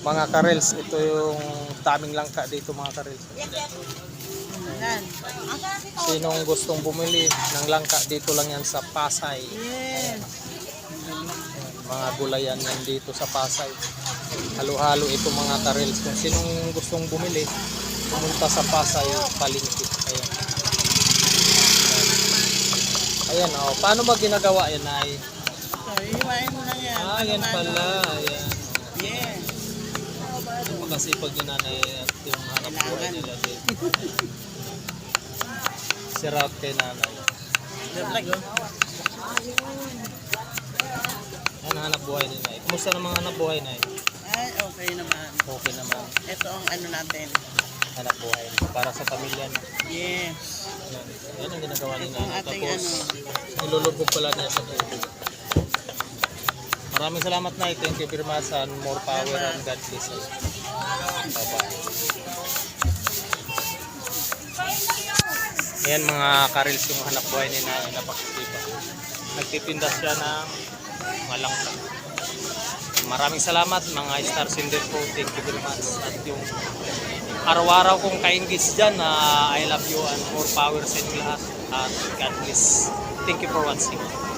Mga karels, ito yung daming langka dito mga karels. Yan. Sinong gustong bumili ng langka dito lang yan sa Pasay. Mga gulayan yan dito sa Pasay. Halo-halo ito mga karels. Kung sinong gustong bumili, pumunta sa Pasay palingki. Ayan. Ayan, oh. Paano ba ginagawa yan, ay? So, iiwain mo lang yan. Ah, yan pala. Ayan. Yes. Ito kasi pag yung nanay at yung hanap buhay nila din. Si Route kay nanay. Yan ang hanap buhay ni Nay. Kumusta namang hanap buhay, Nay? Ay, okay naman. Okay naman. Ito ang ano natin. Hanap buhay. Para sa pamilya. no? Yes. Yan. Yan ang ginagawa ni Ito ang Nanay. ating Tapos, ano. nilulubog pala niya sa tubig. Maraming salamat, Nay. Thank you very much more power and God bless you. Bye-bye. Ayan mga karils yung hanap buhay ni Nanay napakasipa. Nagtitinda siya ng mga langka. Maraming salamat mga star sender po. Thank you very much. At yung araw-araw kong kaingis dyan na I love you and more power sa inyo lahat. At God bless. Thank you for watching.